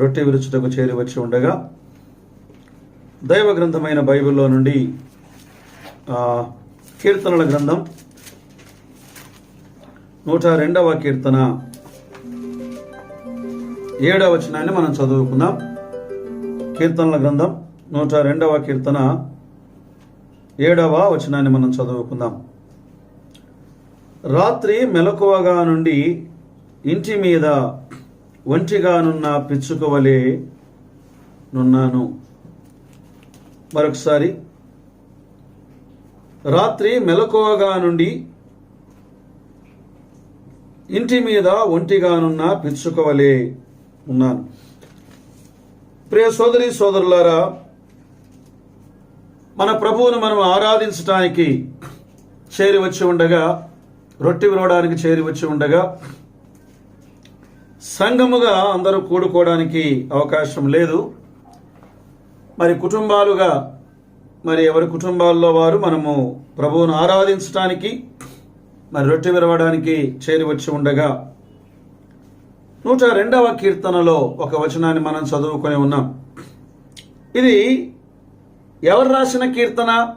రొట్టె విరుచుటకు చేరి వచ్చి ఉండగా దైవ గ్రంథమైన బైబిల్లో నుండి కీర్తనల గ్రంథం నూట రెండవ కీర్తన. ఏడవ వచనాన్ని మనం చదువుకుందాం. కీర్తనల గ్రంథం నూట రెండవ కీర్తన. ఏడవ వచనాన్ని మనం చదువుకుందాం. రాత్రి మెలకువగా నుండి ఇంటి మీద ఒంటిగానున్న పిచ్చుక వలె నున్నాను. మరొకసారి. రాత్రి మెలకువగా నుండి ఇంటి మీద ఒంటిగానున్న పిచ్చుకవలే ఉన్నాను ప్రియ సోదరి సోదరులారా మన ప్రభువును మనం ఆరాధించటానికి చేరి వచ్చి ఉండగా రొట్టె వినవడానికి చేరి వచ్చి ఉండగా సంఘముగా అందరూ కూడుకోవడానికి అవకాశం లేదు. మరి కుటుంబాలుగా మరి ఎవరి కుటుంబాల్లో వారు మనము ప్రభువును ఆరాధించటానికి మరి రొట్టె విరవడానికి చేరి వచ్చి ఉండగా నూట రెండవ కీర్తనలో ఒక వచనాన్ని మనం చదువుకొని ఉన్నాం. ఇది ఎవరు రాసిన కీర్తన?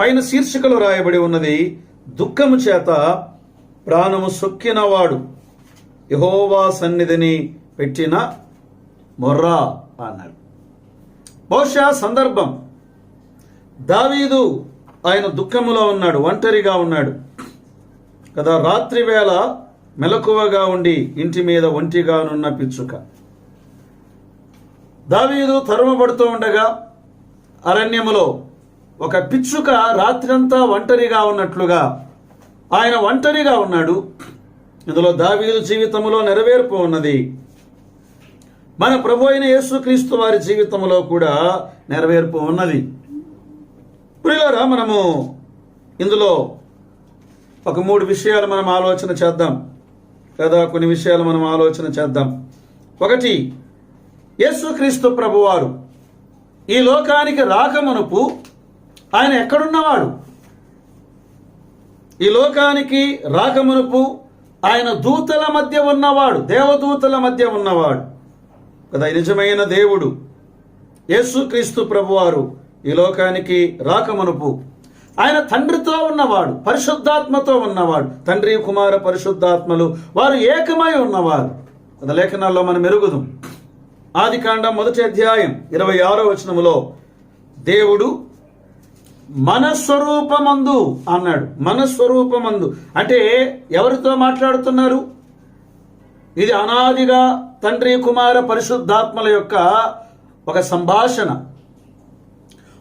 పైన శీర్షికలో రాయబడి ఉన్నది దుఃఖము చేత ప్రాణము సొక్కినవాడు. యహోవా సన్నిధిని పెట్టిన మొర్రా అన్నాడు బహుశా సందర్భం. దావీదు ఆయన దుఃఖములో ఉన్నాడు ఒంటరిగా ఉన్నాడు. కదా రాత్రి వేళ మెలకువగా ఉండి ఇంటి మీద ఒంటిగానున్న పిచ్చుక. దావీదు తరుమబడుతూ ఉండగా అరణ్యములో ఒక పిచ్చుక రాత్రంతా ఒంటరిగా ఉన్నట్లుగా ఆయన ఒంటరిగా ఉన్నాడు. ఇందులో దావీదు జీవితంలో నెరవేర్పు ఉన్నది. మన ప్రభు అయిన యేసుక్రీస్తు వారి జీవితంలో కూడా నెరవేర్పు ఉన్నది. ప్రియులారా మనము ఇందులో ఒక మూడు విషయాలు మనం ఆలోచన చేద్దాం. లేదా కొన్ని విషయాలు మనం ఆలోచన చేద్దాం. ఒకటి యేసుక్రీస్తు ప్రభువారు ఈ లోకానికి రాకమునుపు ఆయన ఎక్కడున్నవాడు? ఈ లోకానికి రాకమునుపు ఆయన దూతల మధ్య ఉన్నవాడు దేవదూతల మధ్య ఉన్నవాడు. కదా నిజమైన దేవుడు యేసుక్రీస్తు ప్రభువారు ఈ లోకానికి రాకమనుపు. ఆయన తండ్రితో ఉన్నవాడు పరిశుద్ధాత్మతో ఉన్నవాడు. తండ్రి కుమార పరిశుద్ధాత్మలు వారు ఏకమై ఉన్నవారు. కదా లేఖనాల్లో మనం ఎరుగుదాం. ఆది కాండం మొదటి అధ్యాయం ఇరవై ఆరో వచనములో దేవుడు మనస్వరూపమందు అన్నాడు. మనస్వరూపమందు. అంటే ఎవరితో మాట్లాడుతున్నారు? ఇది అనాదిగా తండ్రి కుమార పరిశుద్ధాత్మల యొక్క ఒక సంభాషణ.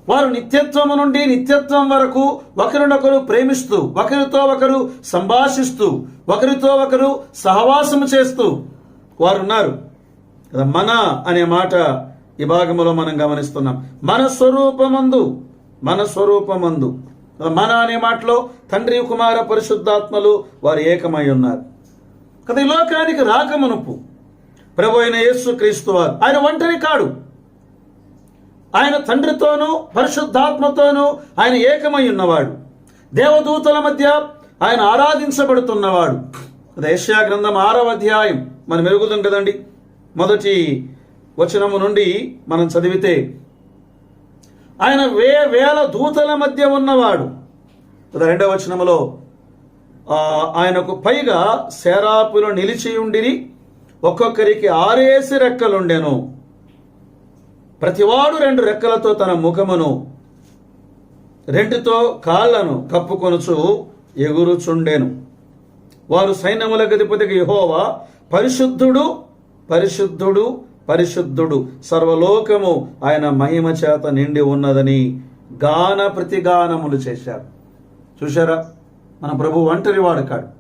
వారు నిత్యత్వము నుండి నిత్యత్వం వరకు ఒకరినొకరు ప్రేమిస్తూ ఒకరితో ఒకరు సంభాషిస్తూ ఒకరితో ఒకరు సహవాసము చేస్తూ వారున్నారు. మన అనే మాట ఈ భాగంలో మనం గమనిస్తున్నాం. మన స్వరూపమందు మన స్వరూపమందు. మన అనే మాటలో తండ్రి కుమార పరిశుద్ధాత్మలు వారు ఏకమై ఉన్నారు. కదా ఈ లోకానికి రాకమునుపు ప్రభు అయిన యేసు క్రీస్తు వారు ఆయన ఒంటరి కాడు. ఆయన తండ్రితోనూ పరిశుద్ధాత్మతోనూ ఆయన ఏకమై ఉన్నవాడు. దేవదూతల మధ్య ఆయన ఆరాధించబడుతున్నవాడు. అది ఏషియా గ్రంథం ఆరవ అధ్యాయం. మనం మెరుగుదాం కదండి. మొదటి వచనము నుండి మనం చదివితే ఆయన వే వేల దూతల మధ్య ఉన్నవాడు. రెండవ వచనంలో ఆయనకు పైగా శరాపులు నిలిచి ఉండిరి ఒక్కొక్కరికి ఆరేసి రెక్కలుండెను. ప్రతివాడు రెండు రెక్కలతో తన ముఖమును రెండుతో కాళ్ళను కప్పుకొనుచు ఎగురుచుండెను. వారు సైన్యముల గధిపతికి యహోవా పరిశుద్ధుడు పరిశుద్ధుడు పరిశుద్ధుడు సర్వలోకము ఆయన మహిమ చేత నిండి ఉన్నదని గాన ప్రతిగానములు చేశారు. చూశారా? మన ప్రభు ఒంటరివాడు కాడు.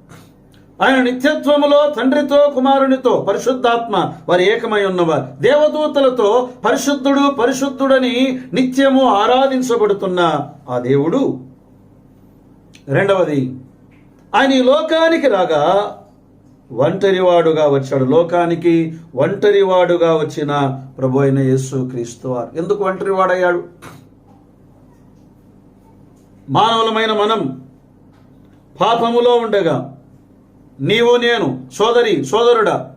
ఆయన నిత్యత్వములో తండ్రితో కుమారునితో పరిశుద్ధాత్మ వారు ఏకమై ఉన్నవారు. దేవదూతలతో పరిశుద్ధుడు పరిశుద్ధుడని నిత్యము ఆరాధించబడుతున్న ఆ దేవుడు. రెండవది ఆయన ఈ లోకానికి రాగా ఒంటరివాడుగా వచ్చాడు. లోకానికి ఒంటరివాడుగా వచ్చిన ప్రభు అయిన యేసు క్రీస్తు వారు. ఎందుకు ఒంటరివాడయ్యాడు? మానవులమైన మనం పాపములో ఉండగా నీవు నేను సోదరి సోదరుడా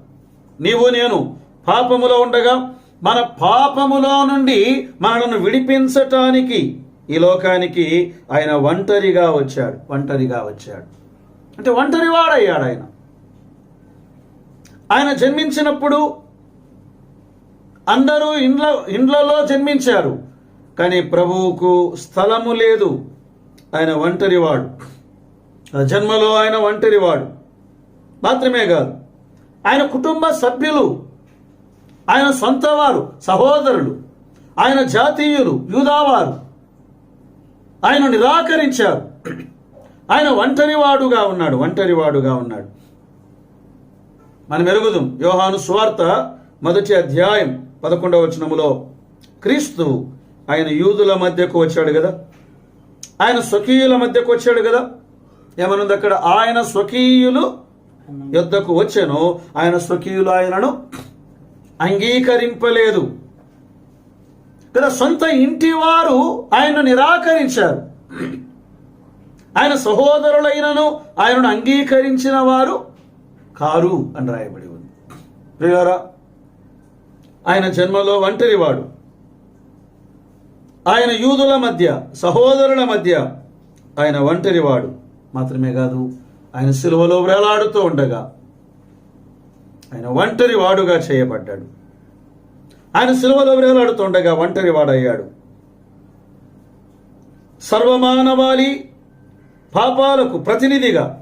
నీవు నేను పాపములో ఉండగా మన పాపములో నుండి మనలను విడిపించటానికి ఈ లోకానికి ఆయన ఒంటరిగా వచ్చాడు ఒంటరిగా వచ్చాడు. అంటే ఒంటరివాడయ్యాడు ఆయన. ఆయన జన్మించినప్పుడు అందరూ ఇండ్ల ఇండ్లలో జన్మించారు. కానీ ప్రభువుకు స్థలము లేదు. ఆయన ఒంటరివాడు. జన్మలో ఆయన ఒంటరివాడు. మాత్రమే కాదు ఆయన కుటుంబ సభ్యులు ఆయన సొంత వారు సహోదరులు ఆయన జాతీయులు యూదావారు ఆయన నిరాకరించారు. ఆయన ఒంటరివాడుగా ఉన్నాడు ఒంటరివాడుగా ఉన్నాడు. మనం ఎరుగుదాం యోహాను సువార్త మొదటి అధ్యాయం పదకొండవ వచనములో క్రీస్తు ఆయన యూదుల మధ్యకు వచ్చాడు కదా ఆయన స్వకీయుల మధ్యకు వచ్చాడు కదా ఏమనుంది అక్కడ? ఆయన స్వకీయులు యుద్ధకు వచ్చాను. ఆయన స్వకీయులు ఆయనను అంగీకరింపలేదు. కదా సొంత ఇంటి వారు ఆయన నిరాకరించారు. ఆయన సహోదరులైనను ఆయనను అంగీకరించిన వారు కారు అని రాయబడి ఉంది. ప్రియారా ఆయన జన్మలో ఒంటరివాడు. ఆయన యూదుల మధ్య సహోదరుల మధ్య ఆయన ఒంటరివాడు. మాత్రమే కాదు ఆయన సిలువలో వేలాడుతూ ఉండగా ఆయన ఒంటరి వాడుగా చేయబడ్డాడు. ఆయన సిలువలో వేలాడుతుండగా ఒంటరి వాడయ్యాడు సర్వమానవాళి పాపాలకు ప్రతినిధిగా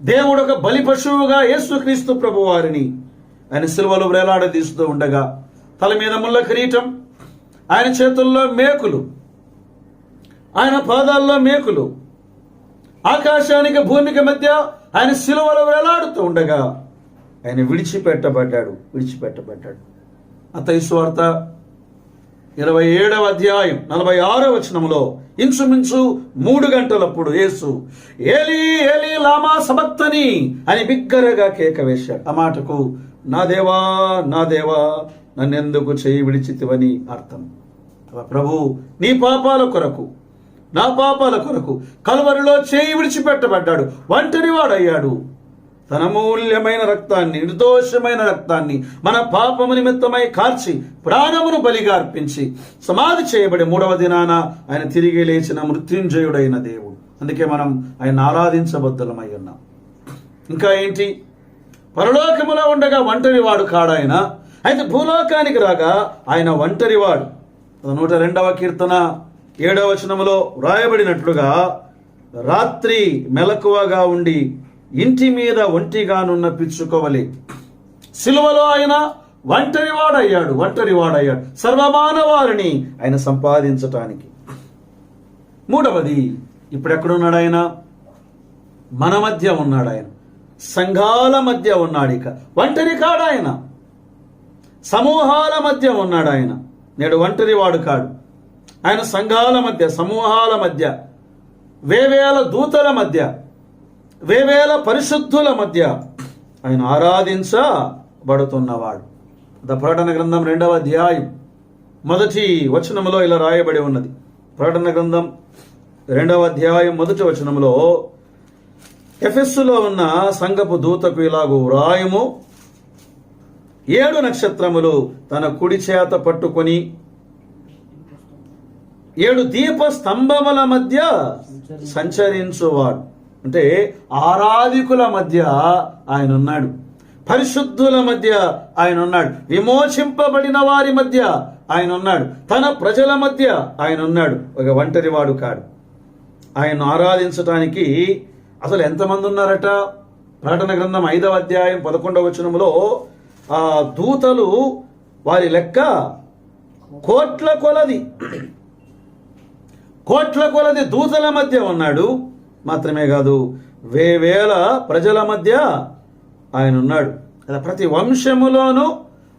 దేవుడు ఒక బలి పశువుగా యేసుక్రీస్తు ప్రభు వారిని ఆయన సిల్వలు వేలాడదీస్తూ ఉండగా తల మీద ముళ్ళ కిరీటం ఆయన చేతుల్లో మేకులు ఆయన పాదాల్లో మేకులు ఆకాశానికి భూమికి మధ్య ఆయన సిలువలు వేలాడుతూ ఉండగా ఆయన విడిచిపెట్టబడ్డాడు విడిచిపెట్టబడ్డాడు. అతయి స్వార్థ ఇరవై ఏడవ అధ్యాయం నలభై ఆరో వచనంలో ఇంచుమించు మూడు గంటలప్పుడు యేసు ఏలి ఏలి లామా సబక్తని అని బిగ్గరగా కేక వేశాడు. ఆ మాటకు నా దేవా నా దేవా నన్నెందుకు చేయి విడిచితివని అర్థం. ప్రభు నీ పాపాల కొరకు నా పాపాల కొరకు కలువరిలో చేయి విడిచిపెట్టబడ్డాడు ఒంటరి వాడయ్యాడు తన మూల్యమైన రక్తాన్ని నిర్దోషమైన రక్తాన్ని మన పాపము నిమిత్తమై కార్చి ప్రాణమును బలిగా అర్పించి సమాధి చేయబడి మూడవ దినాన ఆయన తిరిగి లేచిన మృత్యుంజయుడైన దేవుడు. అందుకే మనం ఆయన ఆరాధించబద్ధులమై ఉన్నాం. ఇంకా ఏంటి? పరలోకములో ఉండగా ఒంటరివాడు కాడాయన? అయితే భూలోకానికి రాగా ఆయన ఒంటరివాడు నూట రెండవ కీర్తన ఏడవ వచనములో వ్రాయబడినట్లుగా రాత్రి మెలకువగా ఉండి ఇంటి మీద ఒంటిగానున్న పిచ్చుకోవలి. సిలువలో ఆయన ఒంటరివాడయ్యాడు ఒంటరివాడయ్యాడు సర్వమానవారిని ఆయన సంపాదించటానికి. మూడవది ఇప్పుడు ఎక్కడున్నాడు ఆయన? మన మధ్య ఉన్నాడు ఆయన. సంఘాల మధ్య ఉన్నాడు ఇక. ఒంటరి కాడు ఆయన. సమూహాల మధ్య ఉన్నాడు ఆయన. నేడు ఒంటరి వాడు కాడు. ఆయన సంఘాల మధ్య సమూహాల మధ్య వేవేల దూతల మధ్య వేవేల పరిశుద్ధుల మధ్య ఆయన ఆరాధించబడుతున్నవాడు. ద ప్రకటన గ్రంథం రెండవ అధ్యాయం. మొదటి వచనములో ఇలా రాయబడి ఉన్నది. ప్రకటన గ్రంథం రెండవ అధ్యాయం మొదటి వచనములో ఎఫెస్సులో ఉన్న సంగపు దూతకు ఇలాగూ రాయము ఏడు నక్షత్రములు తన కుడి చేత పట్టుకొని ఏడు దీప స్తంభముల మధ్య సంచరించువాడు. అంటే ఆరాధికుల మధ్య ఆయన ఉన్నాడు పరిశుద్ధుల మధ్య ఆయన ఉన్నాడు విమోచింపబడిన వారి మధ్య ఆయన ఉన్నాడు తన ప్రజల మధ్య ఆయన ఉన్నాడు ఒక ఒంటరి వాడు కాడు. ఆయన్ను ఆరాధించటానికి అసలు ఎంతమంది ఉన్నారట? ప్రకటన గ్రంథం ఐదవ అధ్యాయం పదకొండవ వచనంలో ఆ దూతలు వారి లెక్క కోట్ల కొలది. కోట్ల కొలది దూతల మధ్య ఉన్నాడు. మాత్రమే కాదు వేవేల ప్రజల మధ్య ఆయన ఉన్నాడు అలా ప్రతి వంశములోను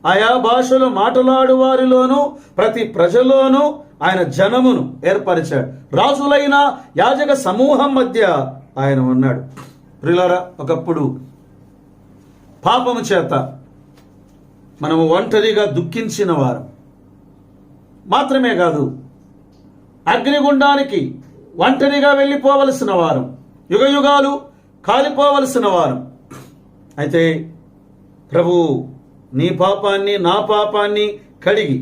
ఆయా భాషలో మాట్లాడు వారిలోనూ ప్రతి ప్రజలోనూ ఆయన జనమును ఏర్పరిచాడు. రాజులైన యాజక సమూహం మధ్య ఆయన ఉన్నాడు. ప్రిలరా ఒకప్పుడు పాపము చేత మనము ఒంటరిగా దుఃఖించిన వారు మాత్రమే కాదు అగ్నిగుండానికి ఒంటరిగా వెళ్ళిపోవలసిన వారం యుగ యుగాలు కాలిపోవలసిన వారం. అయితే ప్రభు నీ పాపాన్ని నా పాపాన్ని కడిగి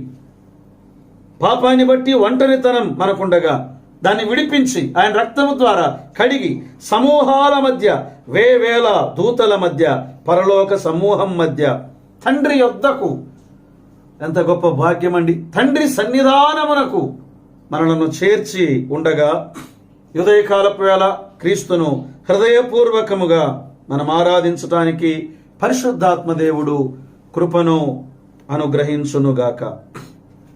పాపాన్ని బట్టి ఒంటరితనం మనకుండగా దాన్ని విడిపించి ఆయన రక్తము ద్వారా కడిగి సమూహాల మధ్య వేవేల దూతల మధ్య పరలోక సమూహం మధ్య తండ్రి యొద్దకు. ఎంత గొప్ప భాగ్యం అండి తండ్రి సన్నిధానమునకు మనలను చేర్చి ఉండగా ఉదయకాలపు వేళ క్రీస్తును హృదయపూర్వకముగా మనం ఆరాధించటానికి పరిశుద్ధాత్మ దేవుడు కృపను అనుగ్రహించునుగాక.